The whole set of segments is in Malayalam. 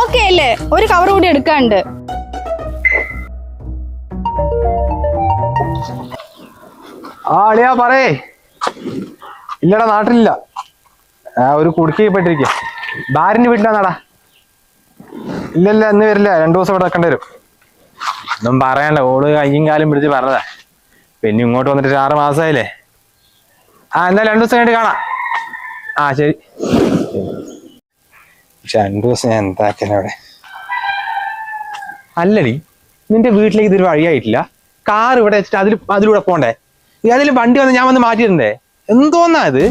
ഓക്കെ അല്ലേ? ഒരു കവർ കൂടി എടുക്കാണ്ട്. ആ അളിയാ പറയേ. ഇല്ലടാ നാട്ടിലില്ല. ഒരു കുടുക്കി പെട്ടിരിക്കുക ഭാര്യന്റെ വീട്ടിലാന്നാടാ ഇല്ല ഇല്ല ഇന്ന് വരില്ല. രണ്ടു ദിവസം ഇവിടെ വെക്കേണ്ടി വരും. ഒന്നും പറയണ്ട ഓൾ കയ്യും കാലും പിടിച്ച് പറഞ്ഞതാ. പിന്നെ ഇങ്ങോട്ട് വന്നിട്ട് ആറ് മാസമായില്ലേ ആ എന്നാ രണ്ടു ദിവസം കഴിഞ്ഞിട്ട് കാണാം. ആ ശരി. പക്ഷെ രണ്ടു ദിവസം ഞാൻ എന്താക്കാൻ അവിടെ? അല്ലടി നിന്റെ വീട്ടിലേക്ക് ഇതൊരു വഴിയായിട്ടില്ല കാർ ഇവിടെ വെച്ചിട്ട് അതിൽ അതിലൂടെ പോണ്ടേ? അതിൽ വണ്ടി വന്ന് ഞാൻ വന്ന് മാറ്റിയിട്ടുണ്ടേ എന്തോന്നാ ഇത്?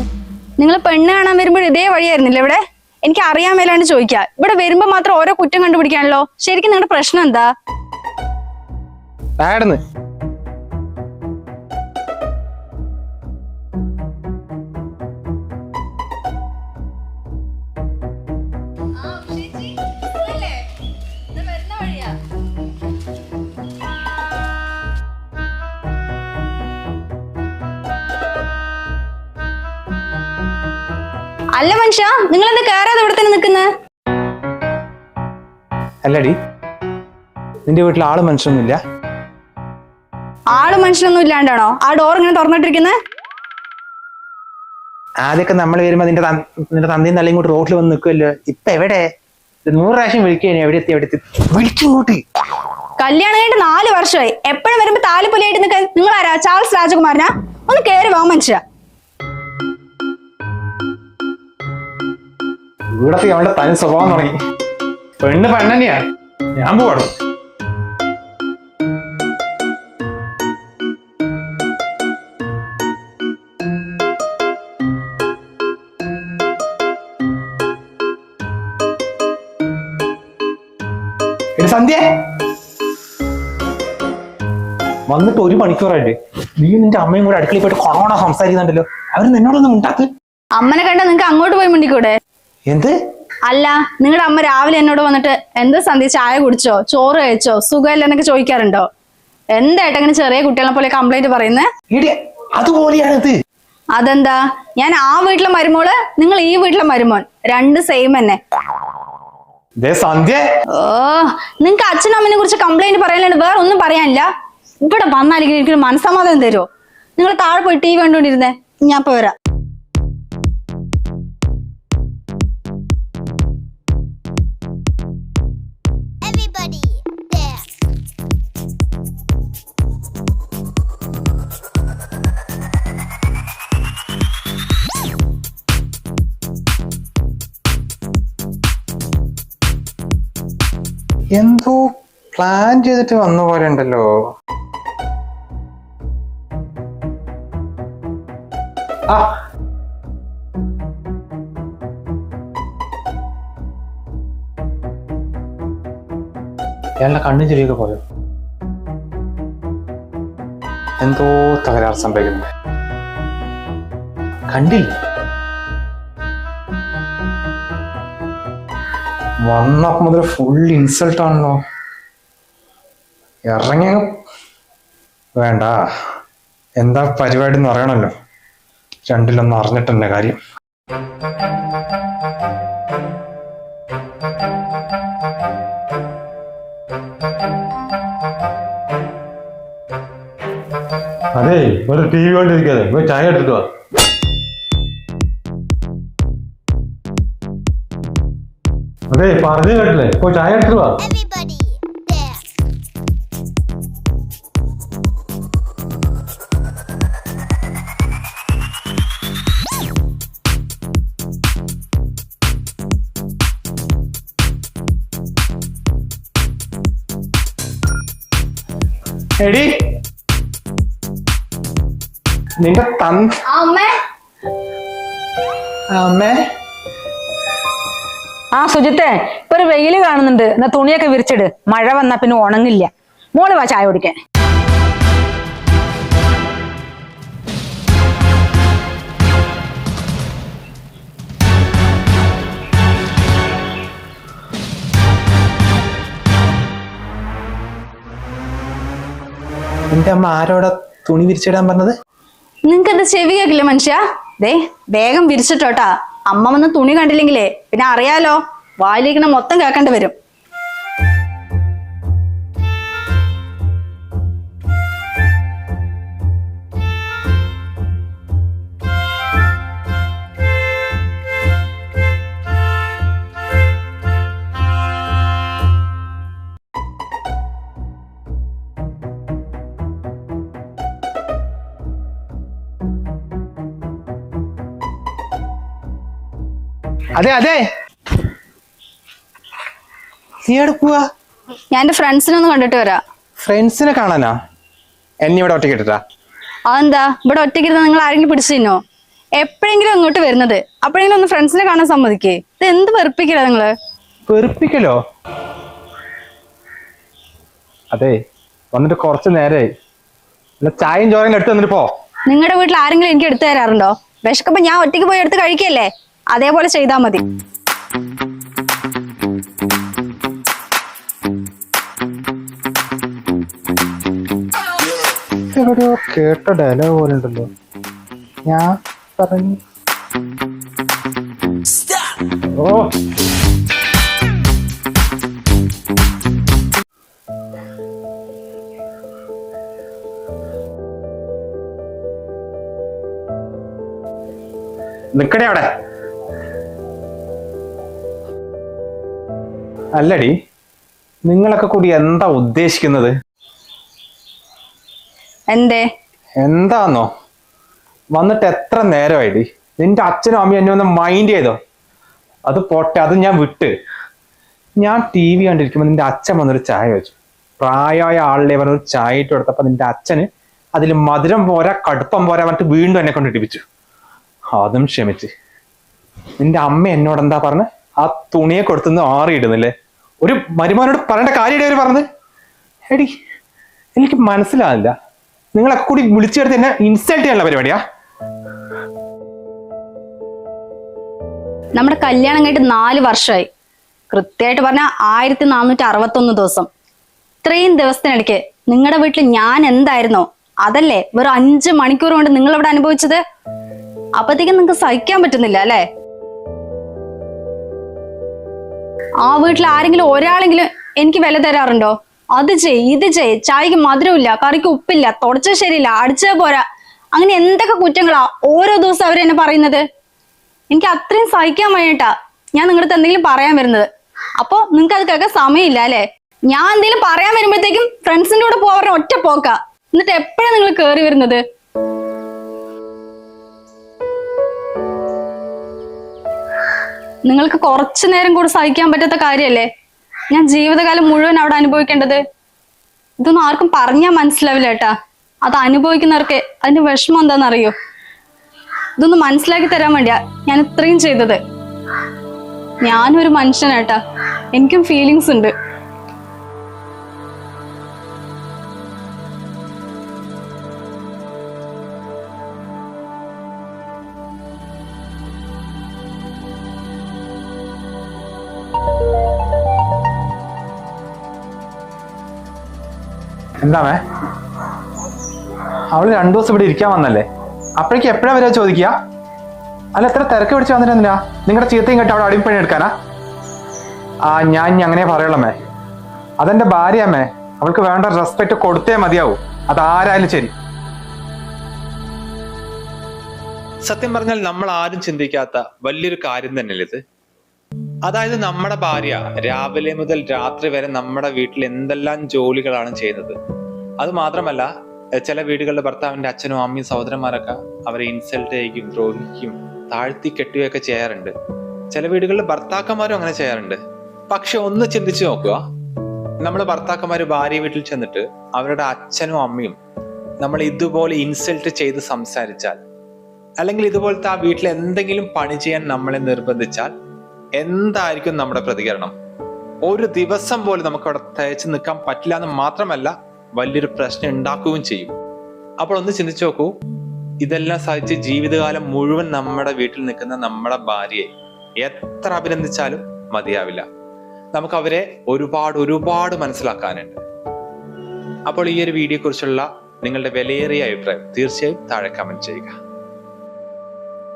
നിങ്ങൾ പെണ്ണ് കാണാൻ വരുമ്പോൾ ഇതേ വഴിയായിരുന്നില്ല ഇവിടെ? എനിക്ക് അറിയാൻ മേലാണ്ട് ചോദിക്കുക ഇവിടെ വരുമ്പോ മാത്രം ഓരോ കുറ്റം കണ്ടുപിടിക്കാണല്ലോ. ശരിക്കും നിങ്ങളുടെ പ്രശ്നം എന്താ? അല്ല മനുഷ്യ നിങ്ങൾ എന്താ കയറാതെ ഇവിടെ തന്നെ നിൽക്കുന്നത് അല്ലടി നിന്റെ വീട്ടിൽ ആൾ മനുഷ്യനൊന്നുമില്ല ആൾ മനുഷ്യനൊന്നും ഇല്ലാണ്ടാണോ? ആ ഡോർ ഇങ്ങനെ തുറന്നിട്ടിരിക്കുന്നത് ആദ്യമൊക്കെ നമ്മൾ വരുമ്പോൾ നിന്റെ നിന്റെ തന്തയും തലയും ഇങ്ങോട്ട് റോട്ടിൽ വന്ന് നിൽക്കുമല്ലോ ഇപ്പൊ എവിടെ? നൂറ് പ്രാവശ്യം വിളിക്കുകയാണ്. എവിടെ എത്തി എവിടെ എത്തി? വിളിച്ചിങ്ങോട്ട് കല്യാണം കഴിഞ്ഞിട്ട് നാല് വർഷമായി. എപ്പോഴും വരുമ്പോ താലിപ്പൊലിയായിട്ട് നിൽക്കാൻ നിങ്ങൾ ആരാ ചാൾസ് രാജകുമാരനാ? ഒന്ന് കേറി വാ മനുഷ്യ. ഇവിടത്തെ അവളുടെ തനി സ്വഭാവം തുടങ്ങി. പെണ്ണ് പെണ്ണന്നെയാ ഞാൻ പോവാടും? സന്ധ്യ. വന്നിട്ട് ഒരു മണിക്കൂറായിട്ട് നീ നിന്റെ അമ്മയും കൂടെ അടുക്കളയിൽ പോയിട്ട് കൊറോണ സംസാരിക്കുന്നുണ്ടല്ലോ. അവർ നിന്നോടൊന്നും ഉണ്ടാക്ക് അമ്മനെ കണ്ട നിങ്ങക്ക് അങ്ങോട്ട് പോയി മിണ്ടിക്കൂടെ? എന്ത്? അല്ല നിങ്ങളുടെ അമ്മ രാവിലെ എന്നോട് വന്നിട്ട് എന്താ സന്ധ്യ ചായ കുടിച്ചോ? ചോറ് കഴിച്ചോ? സുഖമല്ല? എന്നൊക്കെ ചോദിക്കാറുണ്ടോ? എന്തായിട്ട് അങ്ങനെ ചെറിയ കുട്ടികളെ പോലെ കംപ്ലൈന്റ് പറയുന്നത് ഇടി അതുപോലെയാണ് ഇത് അതെന്താ? ഞാൻ ആ വീട്ടിലെ മരുമോൾ നിങ്ങൾ ഈ വീട്ടിലെ മരുമോൻ. രണ്ട് സെയിം തന്നെ നിങ്ങക്ക് അച്ഛനും അമ്മനെ കുറിച്ച് കംപ്ലൈന്റ് പറയാനാണ് വേറെ ഒന്നും പറയാനില്ല. ഇവിടെ വന്നാലെങ്കിൽ എനിക്കൊരു മനസ്സമാധാനം തരുമോ നിങ്ങൾ താഴെ പോയി ടി വി കണ്ടോണ്ടിരുന്നേ. ഞാൻ വരാം. എന്തോ പ്ലാൻ ചെയ്തിട്ട് വന്ന പോലെ ഉണ്ടല്ലോ. ആ. കണ്ണു ചെറിയൊക്കെ പോയോ? എന്തോ തകരാർ സംഭവിക്കുന്നുണ്ട്. കണ്ടില്ല. വന്നപ്പോ മുതൽ ഫുൾ ഇൻസൾട്ട് ആണല്ലോ. ഇറങ്ങി വേണ്ട. എന്താ പരിപാടി എന്ന് അറിയണല്ലോ. രണ്ടിലൊന്നും അറിഞ്ഞിട്ടെന്നെ കാര്യം. അതെ ഒരു ടി വി കൊണ്ടിരിക്കാതെ ചായ എടുത്തിട്ട് വാ. അതെ പറഞ്ഞു കേട്ടില്ലേ പോയി ചായ എടുത്തിട്ട് വാ Everybody dance. എടി. നിന്റെ തന്ത. അമ്മേ. അമ്മേ. ആ സുജിത്തെ ഇപ്പൊ ഒരു വെയിൽ കാണുന്നുണ്ട്. എന്നാ തുണിയൊക്കെ വിരിച്ചിട്. മഴ വന്നാ പിന്നെ ഉണങ്ങില്ല. മോൾ വാ ചായ കുടിക്കാൻ. എന്റെ അമ്മ ആരോടാ തുണി വിരിച്ചിടാൻ പറഞ്ഞത്? നിങ്ങക്ക് എന്താ ചെവി കേക്കില്ല മനുഷ്യ? ദേ വേഗം വിരിച്ചിട്ടോട്ടാ അമ്മ വന്ന് തുണി കണ്ടില്ലെങ്കിലേ. പിന്നെ അറിയാലോ വായിലിരിക്കണ മൊത്തം കേൾക്കേണ്ടി വരും. അതെ അതെ. നീ പോവാ? ഞാൻ എന്റെ ഫ്രണ്ട്സിനെ ഒന്ന് കണ്ടിട്ട് വരാം. ഫ്രണ്ട്സിനെ കാണാനാ? എന്നെ ഇവിടെ ഒറ്റയ്ക്ക് ഇട്ടിട്ടാ? അതെന്താ? ഇവിടെ ഒറ്റയ്ക്കിരുന്ന് നിങ്ങൾ ആരെങ്കിലും പിടിച്ചു തിന്നോ? എപ്പോഴെങ്കിലും അങ്ങോട്ട് വരുന്നത്. അപ്പോഴെങ്കിലും ഒന്ന് ഫ്രണ്ട്സിനെ കാണാൻ സമ്മതിക്കേ. ഇത് എന്ത് വെറുപ്പിക്കല നിങ്ങൾ? വെറുപ്പിക്കലോ? അതെ വന്നിട്ട് കുറച്ച് നേരമായി ചായയും ചോറയും എടുത്ത് വന്നിട്ട് പോ. നിങ്ങളുടെ വീട്ടിൽ ആരെങ്കിലും എനിക്ക് എടുത്തു തരാറുണ്ടോ? വിശക്കുമ്പോ ഞാൻ ഒറ്റയ്ക്ക് പോയി എടുത്ത് കഴിക്കല്ലേ? അതേപോലെ ചെയ്താൽ മതി. കേട്ട ഡയലോഗ് പോലെ ഉണ്ടല്ലോ. ഞാൻ പറഞ്ഞു. ഓ. അവിടെ. അല്ലടി നിങ്ങളൊക്കെ കൂടി എന്താ ഉദ്ദേശിക്കുന്നത്? എന്തേ? എന്താന്നോ? വന്നിട്ട് എത്ര നേരമായിടി? നിന്റെ അച്ഛനും അമ്മയും എന്നെ ഒന്ന് മൈൻഡ് ചെയ്തോ? അത് പോട്ടെ അത് ഞാൻ വിട്ട്. ഞാൻ ടി വി കണ്ടിരിക്കുമ്പോൾ നിന്റെ അച്ഛൻ വന്നൊരു ചായ വെച്ചു പ്രായമായ ആളിലെ പറഞ്ഞൊരു ചായ ഇട്ട് കൊടുത്തപ്പോൾ നിന്റെ അച്ഛന് അതിൽ മധുരം പോരാ കടുപ്പം പോരാ പറഞ്ഞിട്ട് വീണ്ടും എന്നെ കൊണ്ട് ഇടിപ്പിച്ചു. അതും ക്ഷമിച്ച്. നിന്റെ അമ്മ എന്നോട് എന്താ പറഞ്ഞ? ആ തുണിയെ കൊടുത്തുനിന്ന് ആറിയിടുന്നില്ലേ? ഒരു മരുമോനോട് പറയേണ്ട കാര്യം അവർ പറഞ്ഞത് എടി എനിക്ക് മനസ്സിലാവില്ല നിങ്ങളൊക്കെ കൂടി വിളിച്ചു ചേർത്ത് എന്നെ ഇൻസൾട്ട് ചെയ്യാനുള്ള പരിപാടിയാ? നമ്മുടെ കല്യാണം കഴിഞ്ഞിട്ട് നാല് വർഷമായി. കൃത്യമായിട്ട് പറഞ്ഞാൽ ആയിരത്തി നാനൂറ്റി അറുപത്തൊന്ന് ദിവസം. ഇത്രയും ദിവസത്തിനിടയ്ക്ക് നിങ്ങളുടെ വീട്ടിൽ ഞാൻ എന്തായിരുന്നോ? അതല്ലേ വെറും അഞ്ച് മണിക്കൂർ കൊണ്ട് നിങ്ങൾ ഇവിടെ അനുഭവിച്ചത്? അപ്പത്തേക്കും നിങ്ങൾക്ക് സഹിക്കാൻ പറ്റുന്നില്ല അല്ലേ? ആ വീട്ടിൽ ആരെങ്കിലും ഒരാളെങ്കിലും എനിക്ക് വില തരാറുണ്ടോ? അത് ചെയ് ഇത് ചെയ് ചായക്ക് മധുരമില്ല കറിക്ക് ഉപ്പില്ല തുടച്ച ശരിയില്ല അടിച്ചേ പോരാ. അങ്ങനെ എന്തൊക്കെ കുറ്റങ്ങളാ ഓരോ ദിവസം അവരെന്നെ പറയുന്നത്? എനിക്ക് അത്രയും സഹിക്കാൻ വേണ്ടിട്ടാ ഞാൻ നിങ്ങളുടെ എന്തെങ്കിലും പറയാൻ വരുന്നത്. അപ്പൊ നിങ്ങൾക്ക് അത് കേൾക്കാൻ സമയമില്ല അല്ലെ? ഞാൻ എന്തെങ്കിലും പറയാൻ വരുമ്പോഴത്തേക്കും ഫ്രണ്ട്സിന്റെ കൂടെ പോകാൻ ഒറ്റ പോക്ക. എന്നിട്ട് എപ്പോഴാണ് നിങ്ങൾ കേറി വരുന്നത്? നിങ്ങൾക്ക് കുറച്ചു നേരം കൂടെ സഹിക്കാൻ പറ്റാത്ത കാര്യല്ലേ? ഞാൻ ജീവിതകാലം മുഴുവൻ അവിടെ അനുഭവിക്കേണ്ടത്? ഇതൊന്നും ആർക്കും പറഞ്ഞാൽ മനസ്സിലാവില്ല ഏട്ടാ അത് അനുഭവിക്കുന്നവർക്ക് അതിന്റെ വിഷമം എന്താണെന്നറിയോ? ഇതൊന്ന് മനസ്സിലാക്കി തരാൻ വേണ്ടിയാ ഞാൻ ഇത്രയും ചെയ്തത്. ഞാനൊരു മനുഷ്യനാട്ടാ എനിക്കും ഫീലിങ്സ് ഉണ്ട്. എന്താമേ? അവൾ രണ്ടു ദിവസം ഇവിടെ ഇരിക്കാൻ വന്നല്ലേ? അപ്പോഴേക്ക് എപ്പോഴാ വരാ ചോദിക്കുക? അല്ല എത്ര തിരക്ക് പിടിച്ച് വന്നിരുന്നില്ല നിങ്ങളുടെ ചീത്തയും കേട്ട് അവിടെ അടിമപ്പണി എടുക്കാനാ? ആ ഞാൻ ഇനി അങ്ങനെ പറയുള്ളമ്മേ അതെന്റെ ഭാര്യയമ്മേ. അവൾക്ക് വേണ്ട റെസ്പെക്ട് കൊടുത്തേ മതിയാവൂ. അതാരായാലും ശരി. സത്യം പറഞ്ഞാൽ നമ്മൾ ആരും ചിന്തിക്കാത്ത വലിയൊരു കാര്യം തന്നെയല്ലേ ഇത്? അതായത് നമ്മുടെ ഭാര്യ രാവിലെ മുതൽ രാത്രി വരെ നമ്മുടെ വീട്ടിൽ എന്തെല്ലാം ജോലികളാണ് ചെയ്യുന്നത്. അത് മാത്രമല്ല ചില വീടുകളിലെ ഭർത്താവിന്റെ അച്ഛനും അമ്മയും സഹോദരന്മാരൊക്കെ അവരെ ഇൻസൾട്ട് ചെയ്യുകയും ദ്രോഹിക്കും താഴ്ത്തി കെട്ടുകയൊക്കെ ചെയ്യാറുണ്ട്. ചില വീടുകളിൽ ഭർത്താക്കന്മാരും അങ്ങനെ ചെയ്യാറുണ്ട്. പക്ഷെ ഒന്ന് ചിന്തിച്ചു നോക്കുക. നമ്മൾ ഭർത്താക്കന്മാര് ഭാര്യ വീട്ടിൽ ചെന്നിട്ട് അവരുടെ അച്ഛനും അമ്മയും നമ്മൾ ഇതുപോലെ ഇൻസൾട്ട് ചെയ്ത് സംസാരിച്ചാൽ അല്ലെങ്കിൽ ഇതുപോലത്തെ ആ വീട്ടിൽ എന്തെങ്കിലും പണി ചെയ്യാൻ നമ്മളെ നിർബന്ധിച്ചാൽ എന്തായിരിക്കും നമ്മുടെ പ്രതികരണം? ഒരു ദിവസം പോലും നമുക്ക് അവിടെ തയ്ച്ചു നിൽക്കാൻ പറ്റില്ല എന്ന് മാത്രമല്ല വലിയൊരു പ്രശ്നം ഉണ്ടാക്കുകയും ചെയ്യും. അപ്പോൾ ഒന്ന് ചിന്തിച്ചു നോക്കൂ. ഇതെല്ലാം സഹിച്ച് ജീവിതകാലം മുഴുവൻ നമ്മുടെ വീട്ടിൽ നിൽക്കുന്ന നമ്മുടെ ഭാര്യയെ എത്ര അഭിനന്ദിച്ചാലും മതിയാവില്ല. നമുക്ക് അവരെ ഒരുപാട് ഒരുപാട് മനസ്സിലാക്കാനുണ്ട്. അപ്പോൾ ഈ ഒരു വീഡിയോ കുറിച്ചുള്ള നിങ്ങളുടെ വിലയേറിയ അഭിപ്രായം തീർച്ചയായും താഴെ കമന്റ് ചെയ്യുക.